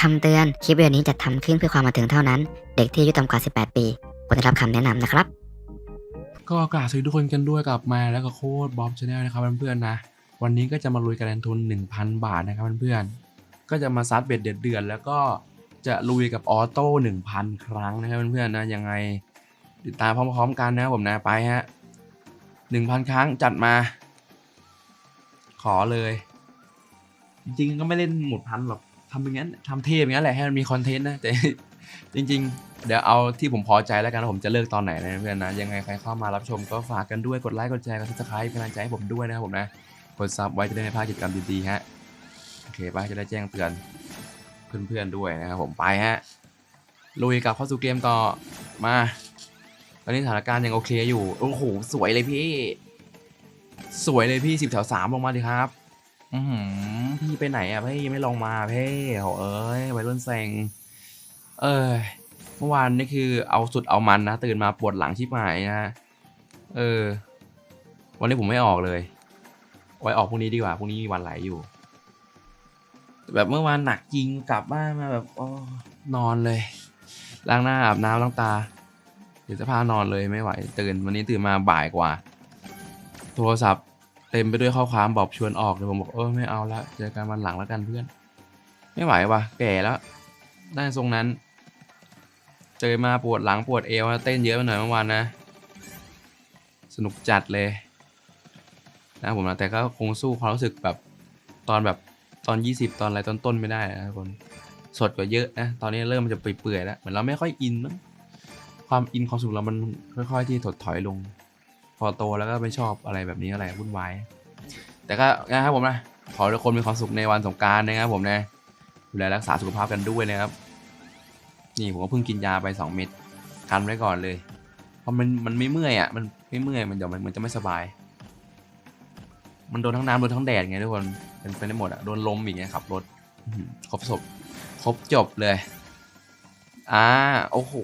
คำเตือน คลิปวิดีโอนี้จัดทำขึ้นเพื่อความบันเทิงเท่านั้น เด็กที่อายุต่ำกว่า 18 ปีควรได้รับคำแนะนำนะครับ ก็กราบสวัสดีทุกคนกันด้วยกลับมาแล้วก็โค้ดบ๊อบชาแนลนะครับเพื่อนๆนะ วันนี้ก็จะมาลุยการลงทุน 1,000 บาทนะครับเพื่อนๆ ก็จะมาซัดเบ็ดเดือดแล้วก็จะลุยกับออโต้ 1,000 ครั้งนะครับเพื่อนๆนะยังไงติดตามพร้อมๆกันนะครับผมนะไปฮะ1,000 ครั้งจัดมา ขอเลย จริงๆก็ไม่เล่นหมดพันหรอก ทำอย่างนั้นทำเทพอย่างนั้นแหละให้มันมีคอนเทนต์นะแต่จริง ๆ เดี๋ยวเอาที่ผมพอใจแล้วกันผมจะเลือกตอนไหนนะเพื่อนนะยังไงใครเข้ามารับชมก็ฝากกันด้วยกดไลค์กดแชร์กดซับสไครป์เป็นกำลังใจให้ผมด้วยนะครับผมนะกดซับไว้จะได้ไม่พลาดกิจกรรมดีๆฮะโอเคไปจะได้แจ้งเตือนเพื่อนๆด้วยนะครับผมไปฮะลุยกับเข้าสู่เกมต่อมา ตอนนี้สถานการณ์ยังโอเคอยู่โอ้โหสวยเลยพี่ สวยเลยพี่สิบแถวสามลงมาดิครับ พี่ไปไหนอะพี่ยังไม่ลงมาพี่โหเอ้ยวัยรุ่นแซงเออเมื่อวานนี่คือเอาสุดเอามันนะ ตื่นมาปวดหลังชิบหายนะ เออ วันนี้ผมไม่ออกเลย ไว้ออกพรุ่งนี้ดีกว่าพรุ่งนี้มีวันไหลอยู่ แบบเมื่อวานหนักจริงกลับบ้านมาแบบอ๋อนอนเลย ล้างหน้าอาบน้ำล้างตาเดี๋ยวจะพานอนเลยไม่ไหว ตื่นวันนี้ตื่นมาบ่ายกว่า โทรศัพท์ เต็มไปด้วยข้อความบอกชวนออกเลยผมบอกเออไม่เอาละเจอกันวันหลังแล้วกันเพื่อน ไม่ไหววะแก่แล้วได้ทรงนั้น เจอมาปวดหลังปวดเอวเต้นเยอะไปหน่อยเมื่อวานนะ สนุกจัดเลยนะผมนะแต่ก็คงสู้ความรู้สึกแบบตอนแบบตอน 20 ตอนอะไรต้นๆไม่ได้นะคนสดกว่าเยอะนะตอนนี้เริ่มมันจะเปื่อยๆแล้วเหมือนเราไม่ค่อยอินมั้งความอินความสุขเรามันค่อย ๆ ที่ถดถอยลง พอโตแล้วก็ไม่ชอบอะไรแบบนี้อะไรวุ่นวายแต่ก็นะครับผมนะขอทุกคนมีความสุขในวันสงกรารนะครับผมนะดูแลรักษาสุขภาพกันด้วยนะครับ นี่ผมก็เพิ่งกินยาไป 2 เม็ดกันไว้ก่อนเลย เพราะมันมันไม่เมื่อยอะมันไม่เมื่อยมันเดี๋ยวมันมันจะไม่สบาย มันโดนทั้งน้ำโดนทั้งแดดไงทุกคนเป็นไปได้หมดอะโดนลมอีกไงขับรถครบศพครบจบเลยอ่าโอ้โห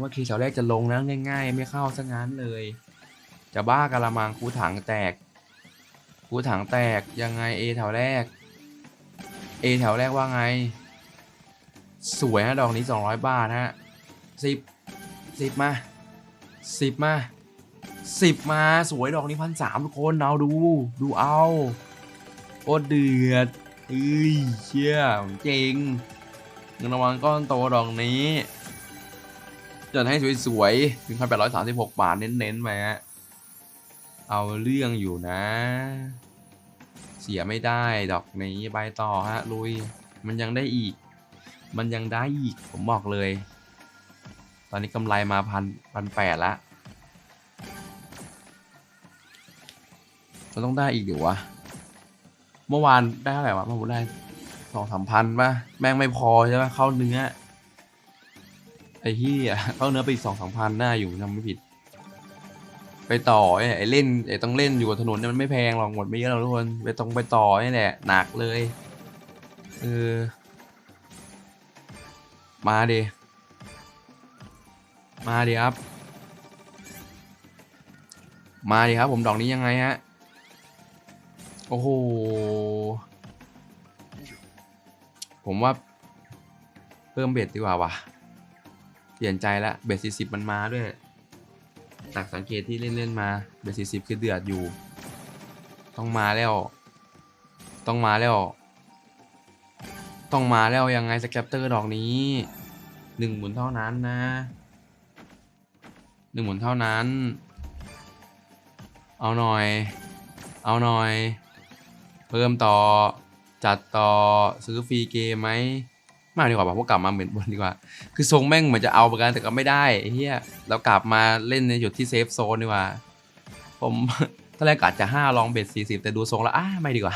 ว่าคีย์แถวแรกจะลงแล้วง่าย ๆ ไม่เข้าซะงั้นเลย จะบ้ากะละมังคูถังแตกคูถังแตกยังไง A แถวแรก A แถวแรกว่าไง สวยฮะดอกนี้ 200 บาทฮะสิบสิบมาสิบมาสิบมาสวยดอกนี้พันสามทุกคนเอาดูดูเอาโคตรเดือดเอ้ยเชี่ยเจ๋งเงินรางวัลก้อนโตดอกนี้จัดให้สวยๆถึงพันแปดร้อยสามสิบหกบาทเน้นๆมาฮะ เอาเรื่องอยู่นะ เสียไม่ได้ดอกนี้ไปต่อฮะลุย มันยังได้อีก มันยังได้อีก ผมบอกเลย ตอนนี้กำไรมาพันพันแปดละมันต้องได้อีกเดี๋ยววะ เมื่อวานได้เท่าไหร่วะเมื่อวานได้สองสามพันป่ะ แม่งไม่พอใช่ป่ะเข้าเนื้อไอ้เหี้ยเข้าเนื้อไปอีกสองสามพันหน้าอยู่จำไม่ผิด ไปต่อไอ้ไอเล่นไอ้ต้องเล่นอยู่กับถนนเนี่ยมันไม่แพงหรอกหมดไม่เยอะหรอกทุกคนไปตรงไปต่อนี่แหละหนักเลยเออมาดิมาดิครับ มาดิครับ ผมดอกนี้ยังไงฮะโอ้โหผมว่าเพิ่มเบ็ดดีกว่าว่ะเปลี่ยนใจละเบ็ดสี่สิบมันมาด้วย จากสังเกตที่เล่นๆมาเบสสี่สิบคือเดือดอยู่ ต้องมาแล้ว ต้องมาแล้ว ต้องมาแล้วยังไงสแคปเตอร์ดอกนี้หนึ่งหมุนเท่านั้นนะหนึ่งหมุนเท่านั้น เอาหน่อย เอาหน่อย เพิ่มต่อ จัดต่อซื้อฟรีเกมไหม ไมาดีกว่าป่ะพวกกลับมาเหมือนบนดีกว่า คือทรงแม่งเหมือนจะเอาประกันแต่ก็ไม่ได้เฮียเรากลับมาเล่นในจุดที่เซฟโซนดีกว่า ผมตอนแรกกะจะห้าลองเบ็ดสี่สิบแต่ดูทรงแล้วอ้าไม่ดีกว่า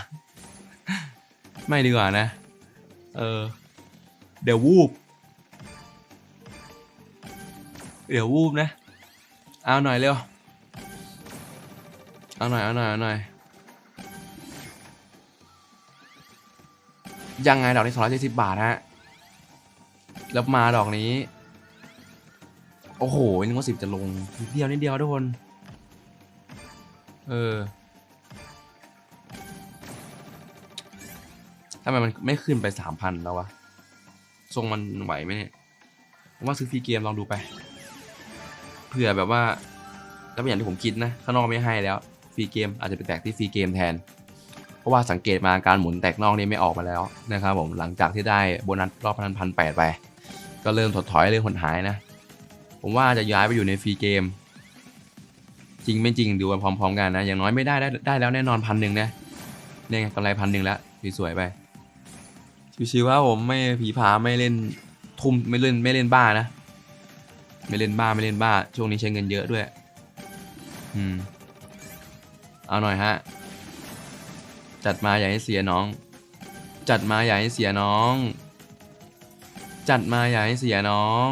ไม่ดีกว่านะ เออ เดี๋ยววูบ เดี๋ยววูบนะ เอาหน่อยเร็ว เอาหน่อยเอาหน่อยเอาหน่อยยังไงดอกนี้สองร้อยเจ็ดสิบบาทฮะ แล้วมาดอกนี้ โอ้โหนึกว่าสิบจะลงนิดเดียวนิดเดียวทุกคน เออทำไมมันไม่ขึ้นไปสามพันแล้ววะ ทรงมันไหวไหมเนี่ยผมว่าซื้อฟรีเกมลองดูไป เผื่อแบบว่าแล้วเป็นอย่างที่ผมคิดนะ ข้างนอกไม่ให้แล้ว ฟรีเกมอาจจะไปแตกที่ฟรีเกมแทน เพราะว่าสังเกตมาการหมุนแตกนอกนี่ไม่ออกมาแล้วนะครับผม หลังจากที่ได้โบนัสรอบพันพันแปดไป ก็เริ่มถดถอยเริ่มหดหายนะ ผมว่าจะย้ายไปอยู่ในฟรีเกม จริงไม่จริงดูกันพร้อมๆกันนะ อย่างน้อยไม่ได้ได้ได้แล้วแน่นอนพันหนึ่งนะเนี่ยกำไรพันหนึ่งแล้วสวยๆไปชิวๆว่าผมไม่ผีผาไม่เล่นทุ่มไม่เล่นไม่เล่นบ้านะ ไม่เล่นบ้าไม่เล่นบ้า ช่วงนี้ใช้เงินเยอะด้วย อืม เอาหน่อยฮะ จัดมาอย่าให้เสียน้อง จัดมาอย่าให้เสียน้อง จัดมาอย่าให้เสียน้อง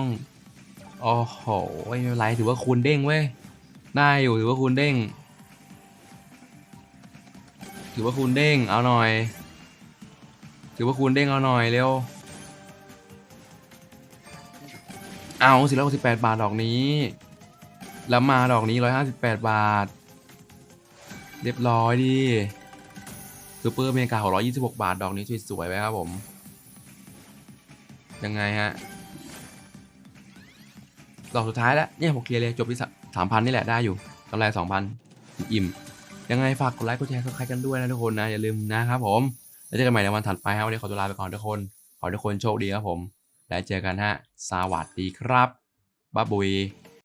โอ้โหไม่เป็นไรถือว่าคูณเด้งเว้ย ได้อยู่ถือว่าคูณเด้ง ถือว่าคูณเด้งเอาหน่อย ถือว่าคูณเด้งเอาหน่อยเร็ว เอาสี่ร้อยหกสิบแปดบาทดอกนี้ แล้วมาดอกนี้ร้อยห้าสิบแปดบาท เรียบร้อยดิซูเปอร์เมกาหกร้อยยี่สิบหกบาทดอกนี้สวยๆไหมครับผม ยังไงฮะดอกสุดท้ายแล้วเนี่ยผมเคลียร์เลยจบที่สามพันนี่แหละได้อยู่กำไรสองพันอิ่ม ยังไงฝากกดไลค์กดแชร์กดใครกันด้วยนะทุกคนนะอย่าลืมนะครับผมแล้วเจอกันใหม่ในวันถัดไปครับวันนี้ขอตัวลาไปก่อนทุกคน ขอทุกคนโชคดีครับผม แล้วเจอกันฮะสวัสดีครับบ๊ายบาย